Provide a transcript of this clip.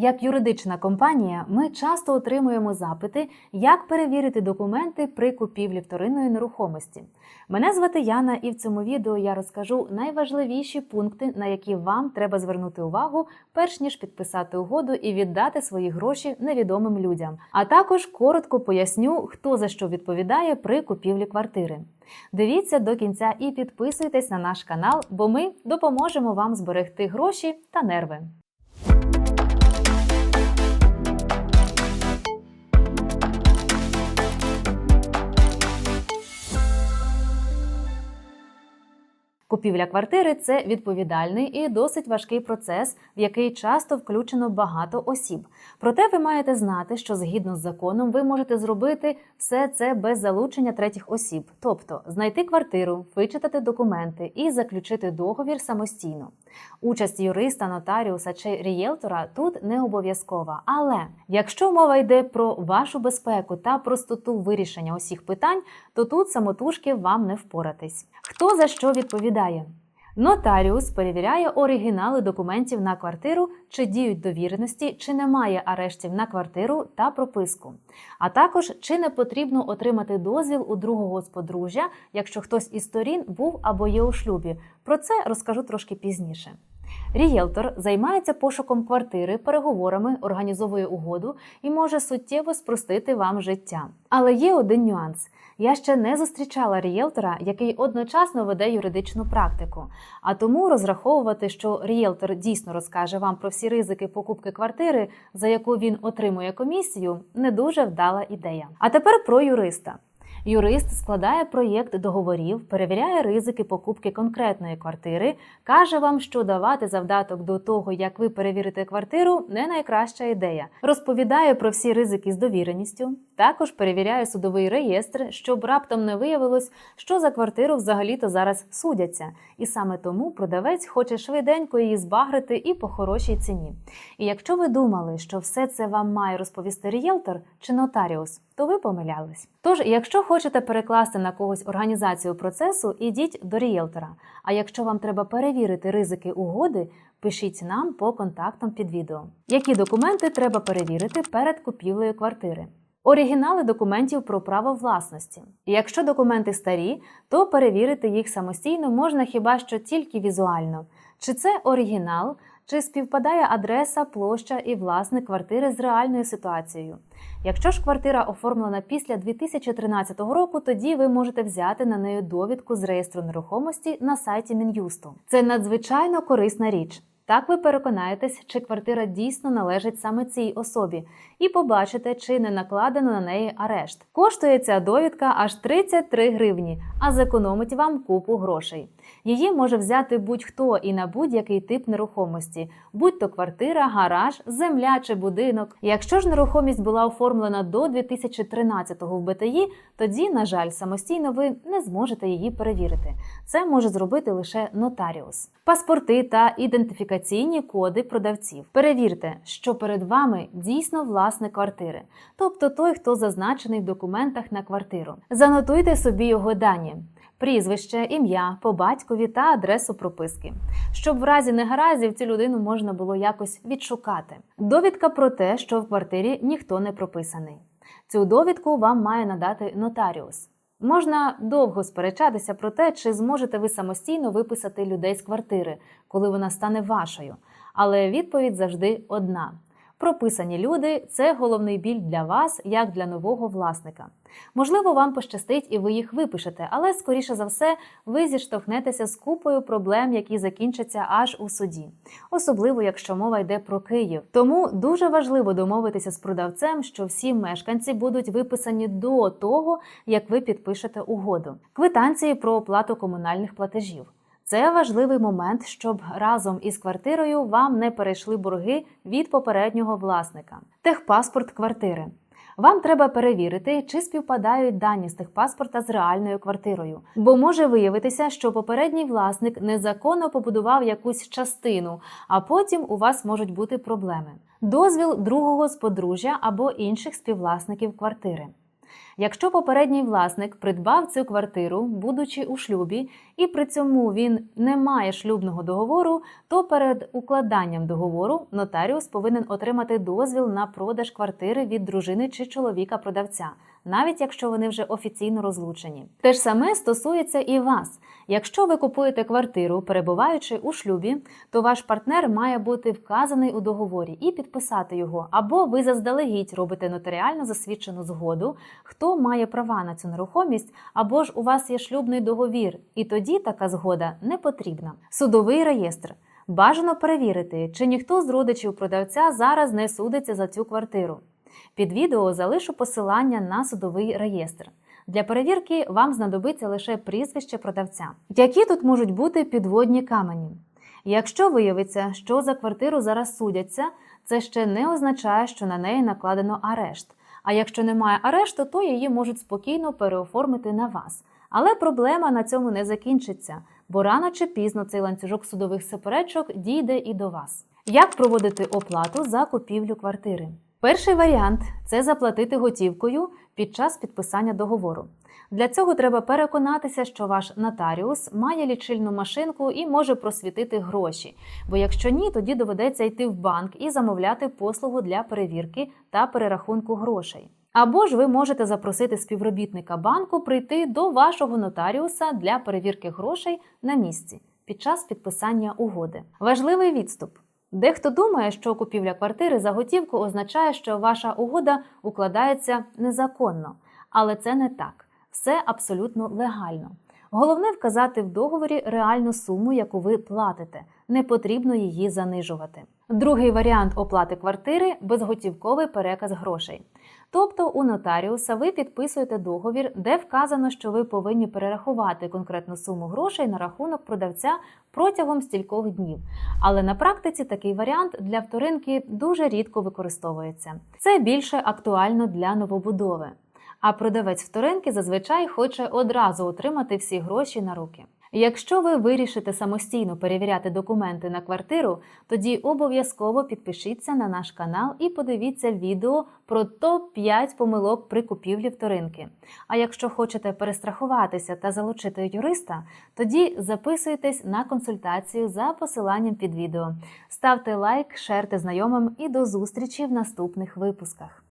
Як юридична компанія, ми часто отримуємо запити, як перевірити документи при купівлі вторинної нерухомості. Мене звати Яна, і в цьому відео я розкажу найважливіші пункти, на які вам треба звернути увагу, перш ніж підписати угоду і віддати свої гроші невідомим людям. А також коротко поясню, хто за що відповідає при купівлі квартири. Дивіться до кінця і підписуйтесь на наш канал, бо ми допоможемо вам зберегти гроші та нерви. Купівля квартири це відповідальний і досить важкий процес, в який часто включено багато осіб. Проте ви маєте знати, що згідно з законом ви можете зробити все це без залучення третіх осіб, тобто знайти квартиру, вичитати документи і заключити договір самостійно. Участь юриста, нотаріуса чи рієлтора тут не обов'язкова. Але якщо мова йде про вашу безпеку та простоту вирішення усіх питань, то тут самотужки вам не впоратись. Хто за що відповідає? Нотаріус перевіряє оригінали документів на квартиру, чи діють довіреності, чи немає арештів на квартиру та прописку. А також чи не потрібно отримати дозвіл у другого з подружжя, якщо хтось із сторін був або є у шлюбі. Про це розкажу трошки пізніше. Рієлтор займається пошуком квартири, переговорами, організовує угоду і може суттєво спростити вам життя. Але є один нюанс. Я ще не зустрічала рієлтора, який одночасно веде юридичну практику. А тому розраховувати, що рієлтор дійсно розкаже вам про всі ризики покупки квартири, за яку він отримує комісію, не дуже вдала ідея. А тепер про юриста. Юрист складає проєкт договорів, перевіряє ризики покупки конкретної квартири, каже вам, що давати завдаток до того, як ви перевірите квартиру, не найкраща ідея. Розповідає про всі ризики з довіреністю. Також перевіряє судовий реєстр, щоб раптом не виявилось, що за квартиру взагалі-то зараз судяться. І саме тому продавець хоче швиденько її збагрити і по хорошій ціні. І якщо ви думали, що все це вам має розповісти рієлтор чи нотаріус, то ви помилялись. Тож, якщо хочете перекласти на когось організацію процесу, ідіть до рієлтора. А якщо вам треба перевірити ризики угоди, пишіть нам по контактам під відео. Які документи треба перевірити перед купівлею квартири? Оригінали документів про право власності. Якщо документи старі, то перевірити їх самостійно можна хіба що тільки візуально. Чи це оригінал, чи співпадає адреса, площа і власник квартири з реальною ситуацією. Якщо ж квартира оформлена після 2013 року, тоді ви можете взяти на неї довідку з реєстру нерухомості на сайті Мін'юсту. Це надзвичайно корисна річ. Так ви переконаєтесь, чи квартира дійсно належить саме цій особі, і побачите, чи не накладено на неї арешт. Коштує ця довідка аж 33 гривні, а зекономить вам купу грошей. Її може взяти будь-хто і на будь-який тип нерухомості, будь-то квартира, гараж, земля чи будинок. Якщо ж нерухомість була оформлена до 2013-го в БТІ, тоді, на жаль, самостійно ви не зможете її перевірити. Це може зробити лише нотаріус. Паспорти та ідентифікаційні коди продавців. Перевірте, що перед вами дійсно власник квартири, тобто той, хто зазначений в документах на квартиру. Занотуйте собі його дані. Прізвище, ім'я, по батькові та адресу прописки, щоб в разі негараздів цю людину можна було якось відшукати. Довідка про те, що в квартирі ніхто не прописаний. Цю довідку вам має надати нотаріус. Можна довго сперечатися про те, чи зможете ви самостійно виписати людей з квартири, коли вона стане вашою. Але відповідь завжди одна. Прописані люди це головний біль для вас, як для нового власника. Можливо, вам пощастить і ви їх випишете, але скоріше за все ви зіштовхнетеся з купою проблем, які закінчаться аж у суді, особливо якщо мова йде про Київ. Тому дуже важливо домовитися з продавцем, що всі мешканці будуть виписані до того, як ви підпишете угоду. Квитанції про оплату комунальних платежів. Це важливий момент, щоб разом із квартирою вам не перейшли борги від попереднього власника. Техпаспорт квартири. Вам треба перевірити, чи співпадають дані з техпаспорта з реальною квартирою, бо може виявитися, що попередній власник незаконно побудував якусь частину, а потім у вас можуть бути проблеми. Дозвіл другого з подружжя або інших співвласників квартири. Якщо попередній власник придбав цю квартиру, будучи у шлюбі, і при цьому він не має шлюбного договору, то перед укладанням договору нотаріус повинен отримати дозвіл на продаж квартири від дружини чи чоловіка продавця, навіть якщо вони вже офіційно розлучені. Те ж саме стосується і вас. Якщо ви купуєте квартиру, перебуваючи у шлюбі, то ваш партнер має бути вказаний у договорі і підписати його, або ви заздалегідь робите нотаріально засвідчену згоду, має права на цю нерухомість, або ж у вас є шлюбний договір, і тоді така згода не потрібна. Судовий реєстр. Бажано перевірити, чи ніхто з родичів продавця зараз не судиться за цю квартиру. Під відео залишу посилання на судовий реєстр. Для перевірки вам знадобиться лише прізвище продавця. Які тут можуть бути підводні камені? Якщо виявиться, що за квартиру зараз судяться, це ще не означає, що на неї накладено арешт. А якщо немає арешту, то її можуть спокійно переоформити на вас. Але проблема на цьому не закінчиться, бо рано чи пізно цей ланцюжок судових суперечок дійде і до вас. Як проводити оплату за купівлю квартири? Перший варіант це заплатити готівкою під час підписання договору. Для цього треба переконатися, що ваш нотаріус має лічильну машинку і може просвітити гроші. Бо якщо ні, тоді доведеться йти в банк і замовляти послугу для перевірки та перерахунку грошей. Або ж ви можете запросити співробітника банку прийти до вашого нотаріуса для перевірки грошей на місці під час підписання угоди. Важливий відступ. Дехто думає, що купівля квартири за готівку означає, що ваша угода укладається незаконно, але це не так. Все абсолютно легально. Головне вказати в договорі реальну суму, яку ви платите. Не потрібно її занижувати. Другий варіант оплати квартири безготівковий переказ грошей. Тобто у нотаріуса ви підписуєте договір, де вказано, що ви повинні перерахувати конкретну суму грошей на рахунок продавця протягом стількох днів. Але на практиці такий варіант для вторинки дуже рідко використовується. Це більше актуально для новобудови. А продавець вторинки зазвичай хоче одразу отримати всі гроші на руки. Якщо ви вирішите самостійно перевіряти документи на квартиру, тоді обов'язково підпишіться на наш канал і подивіться відео про топ-5 помилок при купівлі вторинки. А якщо хочете перестрахуватися та залучити юриста, тоді записуйтесь на консультацію за посиланням під відео. Ставте лайк, шерте знайомим і до зустрічі в наступних випусках.